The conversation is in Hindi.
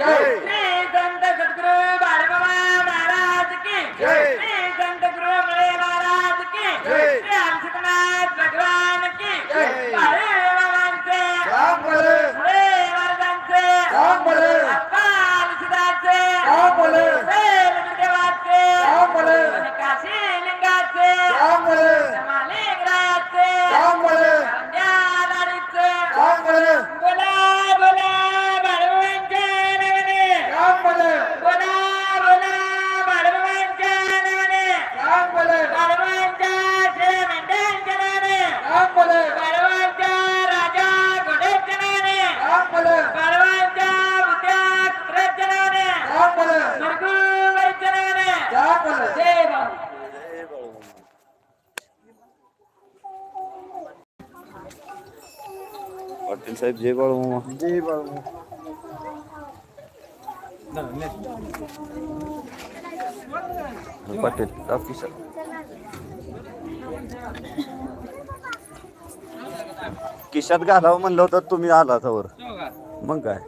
Hey! hey. પાટીલ સાહેબ જય બાળુ જય બાળુ પટેલ ઓફિસર किशात घालावं म्हणलं होतं तुम्ही आला तर मग काय?